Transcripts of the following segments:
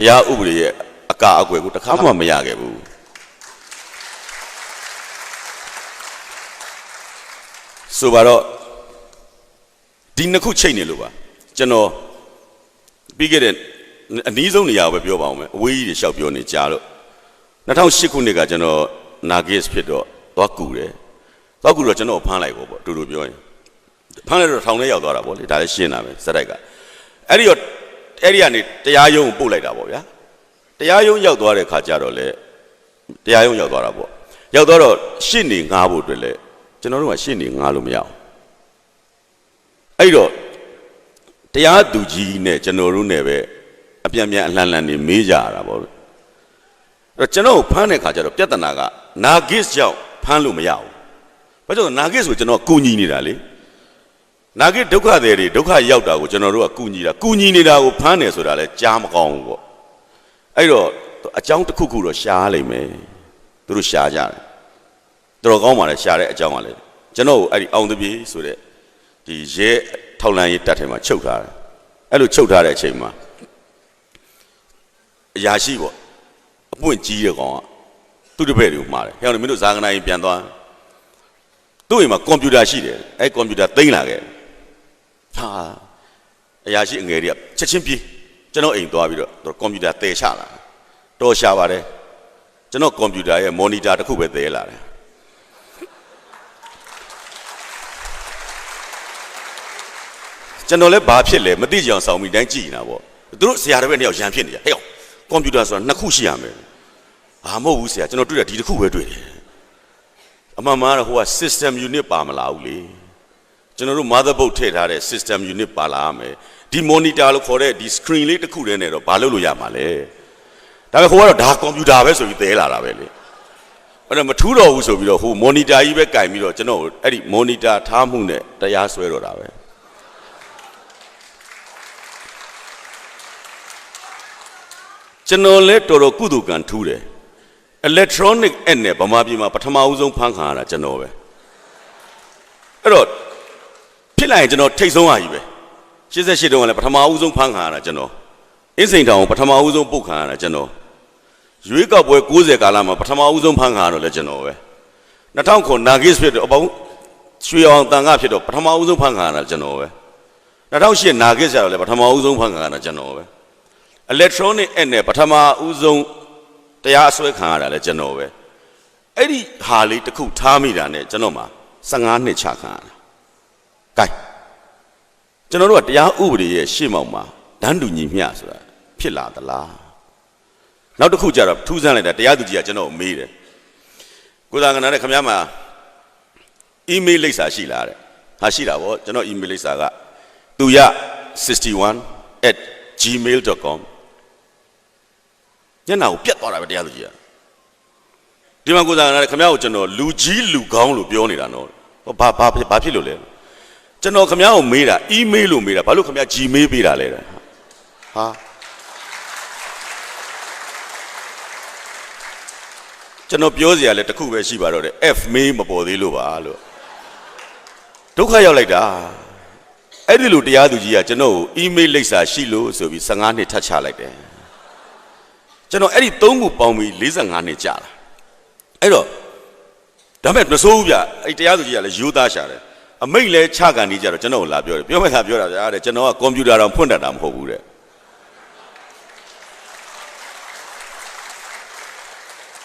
တရားဥပဒေရဲ့အကာအကွယ်ကိုတစ်ခါမှမရခဲ့ဘူးဆိုပါတော့ဒီနှစ်ခုချိန်နေလို့ပါကျွန်တော်ပြီးခဲ့တဲ့အနည်းဆုံးနေရာကိုပဲပြောပါအောင်မယ်အဝေးကြီးတွေရှောက်ပြောနေကြလို့2008ခုနှစ်ကကျွန်တော်နာဂစ်ဖြစ်တော့သွားကူတယ်သွားကူတော့ကျွန်တော်ဖမ်းလိုက်ပေါ့ပေါ့တူတူပြောရင်ဖမ်းလိုက်တော့ထောင်ထဲရောက်သွားတာပေါ့လေဒါလည်းရှင်းတာပဲစက်တိုက်ကအဲ့ဒီတော့ အဲ့ဒီကနေတရားရုံးကိုပို့လိုက်တာပေါ့ဗျာတရားရုံးရောက်သွားတဲ့ခါကျတော့လေတရားရုံးရောက်သွားတာပေါ့ရောက်သွားတော့ရှင့်နေငားဖို့အတွက်လေကျွန်တော်တို့ကရှင့်နေငားလို့မရအောင်အဲ့တော့တရားသူကြီးနဲ့ကျွန်တော်တို့နဲ့ပဲအပြန်ပြန်အလှန်လှန်နေမေးကြရတာပေါ့အဲ့တော့ကျွန်တော်ကိုဖမ်းတဲ့ခါကျတော့ပြဿနာကနာဂစ်ကြောင့်ဖမ်းလို့မရဘူးဘာကြောင့်လဲနာဂစ်ဆိုကျွန်တော်ကူညီနေတာလေ နာဂစ်ဒုက္ခတွေတွေဒုက္ခရောက်တာကိုကျွန်တော်တို့ကကူညီတာကူညီနေတာကိုဖမ်းတယ်ဆိုတာလဲကြားမကောင်းဘူးပေါ့အဲ့တော့အကြောင်းတစ်ခုခုတော့ရှားလိမ့်မယ်သူတို့ရှားကြတယ်တော်တော်ကောင်းပါလေရှားတဲ့အကြောင်းကလည်းကျွန်တော်ကိုအဲ့ဒီအောင်တပြေဆိုတဲ့ဒီရဲထောက်လန်းရေးတပ်ထဲမှာချုပ်ထားတယ်အဲ့လိုချုပ်ထားတဲ့အချိန်မှာအရာရှိပေါ့အပွင့်ကြီးတဲ့ကောင်ကသူ့တပည့်တွေကိုမှားတယ်ဟဲ့အောင်မင်းတို့ဇာကနာရင်ပြန်သွားသူ့အိမ်မှာကွန်ပျူတာရှိတယ်အဲ့ကွန်ပျူတာသိမ်းလာခဲ့ ဟာအရာရှိအငယ်တွေကချက်ချင်းပြေးကျွန်တော်အိမ်သွားပြီးတော့သူကွန်ပျူတာတည်ချလာတော်ရှာပါတယ်ကျွန်တော်ကွန်ပျူတာရဲ့မော်နီတာတစ်ခုပဲတည်လာတယ်ကျွန်တော်လည်းဘာဖြစ်လဲမသိကြအောင်ဆောင်းပြီးတိုင်းကြည့်နေတာပေါ့သူတို့ဆရာတစ်ပည့်နှစ်ယောက်ရန်ဖြစ်နေကြဟဲ့ကောင်ကွန်ပျူတာဆိုတာနှစ်ခုရှိရမယ်ဘာမဟုတ်ဘူးဆရာကျွန်တော်တွေ့တာဒီတစ်ခုပဲတွေ့တယ်အမှန်မှန်တော့ဟိုက system unit ပါမလာဘူးလေ ကျွန်တော်တို့ motherboard ထည့်ထားတဲ့ system unit ပါလာရမယ်ဒီ monitor လို့ခေါ်တဲ့ဒီ screen လေးတစ်ခုတည်းနဲ့တော့ဘာလုပ်လို့ရမှာလဲဒါပေမဲ့ဟိုကတော့ဒါကွန်ပျူတာပဲဆိုပြီးသဲလာတာပဲလေအဲ့တော့မထူးတော့ဘူးဆိုပြီးတော့ဟို monitor ကြီးပဲကင်ပြီးတော့ကျွန်တော်အဲ့ဒီ monitor ထားမှုနဲ့တရားစွဲတော့တာပဲကျွန်တော်လဲတော်တော်ကုသကံထူးတယ် electronic app နဲ့ဗမာပြည်မှာပထမဦးဆုံးဖန်ခံရတာကျွန်တော်ပဲအဲ့တော့ ဖြစ်လာရင်ကျွန်တော်ထိတ်ဆုံးဟာကြီးပဲ88တုန်းကလည်းပထမဦးဆုံးဖမ်းခံရတာကျွန်တော်အင်းစိန်တောင်ကိုပထမဦးဆုံးပုတ်ခံရတာကျွန်တော်ရွေးကောက်ပွဲ90ကာလမှာပထမဦးဆုံးဖမ်းခံရတော့လည်းကျွန်တော်ပဲ2009နာဂစ်ဖြစ်တော့အပေါင်းရွှေအောင်တန်ခါဖြစ်တော့ပထမဦးဆုံးဖမ်းခံရတာကျွန်တော်ပဲ2008နာဂစ်ကျတော့လည်းပထမဦးဆုံးဖမ်းခံရတာကျွန်တော်ပဲ electronic app နဲ့ပထမဦးဆုံးတရားအစွဲခံရတာလည်းကျွန်တော်ပဲအဲ့ဒီဟာလေးတစ်ခုထားမိတာနဲ့ကျွန်တော်မှာ15နှစ်ချခံရတာ ကဲကျွန်တော်တို့ကတရားဥပဒေရဲ့ရှေ့မှောက်မှာဒန်းတူညီမျှဆိုတာဖြစ်လာသလားနောက်တစ်ခုကျတော့ထူးဆန်းလိုက်တာတရားသူကြီးကကျွန်တော်ကိုမေးတယ်ကိုသာကနာနဲ့ခင်ဗျားမှာအီးမေးလ်လိပ်စာရှိလားတဲ့ဟာရှိတာဗောကျွန်တော်အီးမေးလ်လိပ်စာကသူရ 61@gmail.com ညနာကိုပြတ်သွားတာပဲတရားသူကြီးကဒီမှာကိုသာကနာနဲ့ခင်ဗျားကိုကျွန်တော်လူကြီးလူကောင်းလို့ပြောနေတာနော်ဟောဘာဘာဘာဖြစ်လို့လဲ ကျွန်တော်ခမ ्या ကိုမေးတာအီးမေးလို့မေးတာဘာလို့ခမ ्या Gmail ပေးတာလဲတဲ့ဟာကျွန်တော်ပြောစရာလည်းတစ်ခုပဲရှိပါတော့တယ် F mail မပေါ်သေးလို့ပါလို့ဒုက္ခရောက်လိုက်တာအဲ့ဒီလိုတရားသူကြီးကကျွန်တော်ကို email လိပ်စာရှိလို့ဆိုပြီး15နှစ်ထပ်ချလိုက်တယ်ကျွန်တော်အဲ့ဒီ3ခုပေါင်းပြီး45နှစ်ကြာလာအဲ့တော့ဒါပေမဲ့မစိုးဘူးဗျအဲ့တရားသူကြီးကလည်းယူသားရှာတယ် အမိတ်လဲချကန်နေကြတော့ကျွန်တော်ကိုလာပြောတယ်ပြောမဲ့သာပြောတာဗျာတဲ့ကျွန်တော်ကကွန်ပျူတာတော့ဖွင့်တတ်တာမဟုတ်ဘူးတဲ့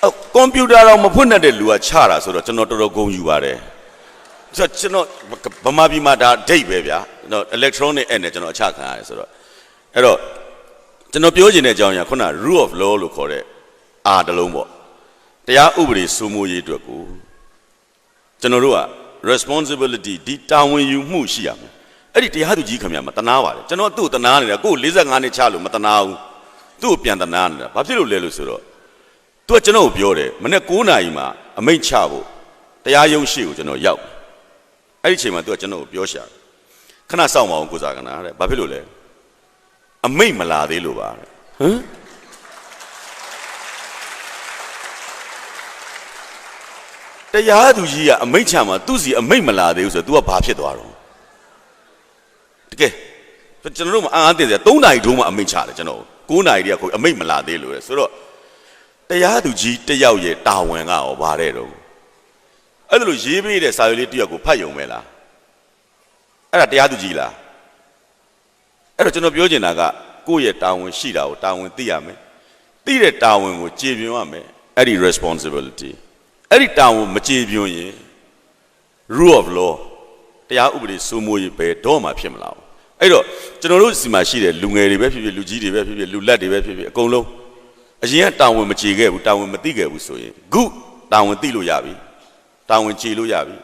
အော်ကွန်ပျူတာတော့မဖွင့်တတ်တဲ့လူကချတာဆိုတော့ကျွန်တော်တော်တော်ဂုဏ်ယူပါတယ်ဆိုတော့ကျွန်တော်ဗမာပြည်မှာဒါဒိတ်ပဲဗျာကျွန်တော် electronic app နဲ့ကျွန်တော်အချခံရတယ်ဆိုတော့အဲ့တော့ကျွန်တော်ပြောချင်တဲ့အကြောင်းအရာခုန rule of law လို့ခေါ်တဲ့အာတစ်လုံးပေါ့တရားဥပဒေစိုးမိုးရေးအတွက်ကိုကျွန်တော်တို့က responsibility ဒီတာဝန်ယူမှုရှိရမယ်အဲ့ဒီတရားသူကြီးခင်ဗျာမတနာပါလေကျွန်တော်သူ့ကိုတနာနေတာကိုယ်45နှစ်ချလို့မတနာဘူးသူ့ကိုပြန်တနာနေတာဘာဖြစ်လို့လဲလို့ဆိုတော့သူကကျွန်တော်ကိုပြောတယ်မနေ့9နာရီမှာအမိန့်ချဖို့တရားရုံးရှိကိုကျွန်တော်ရောက်အဲ့ဒီအချိန်မှာသူကကျွန်တော်ကိုပြောရှာခဏစောင့်ပါအောင်ကိုစားကနာတဲ့ဘာဖြစ်လို့လဲအမိန့်မလာသေးလို့ပါတဲ့ဟမ် တရားသူကြီးကအမိန့်ချမှာသူ့စီအမိန့်မလာသေးဘူးဆိုတော့ तू ကဘာဖြစ်သွားတော့တကယ်ကျွန်တော်တို့မအားအသင့်စရာ3နာရီတုန်းမှအမိန့်ချတယ်ကျွန်တော်9နာရီတည်းကကိုအမိတ်မလာသေးလို့လေဆိုတော့တရားသူကြီးတစ်ယောက်ရဲ့တာဝန်ကရောဗါတဲ့တော့အဲ့ဒါလို့ရေးပေးတဲ့စာရွက်လေးတစ်ယောက်ကိုဖတ်ယုံမဲလားအဲ့ဒါတရားသူကြီးလားအဲ့တော့ကျွန်တော်ပြောချင်တာကကိုယ့်ရဲ့တာဝန်ရှိတာကိုတာဝန်သိရမယ်သိတဲ့တာဝန်ကိုကျေပြွန်ရမယ်အဲ့ဒီ responsibility အဲ့ဒီတာဝန်မကျေပြွန်ရင် rule of law တရားဥပဒေစိုးမိုးရေးပဲတော့မှဖြစ်မလာဘူးအဲ့တော့ကျွန်တော်တို့စီမှာရှိတဲ့လူငယ်တွေပဲဖြစ်ဖြစ်လူကြီးတွေပဲဖြစ်ဖြစ်လူလက်တွေပဲဖြစ်ဖြစ်အကုန်လုံးအရင်ကတာဝန်မကျေခဲ့ဘူးတာဝန်မသိခဲ့ဘူးဆိုရင်ခုတာဝန်သိလို့ရပြီတာဝန်ကျေလို့ရပြီ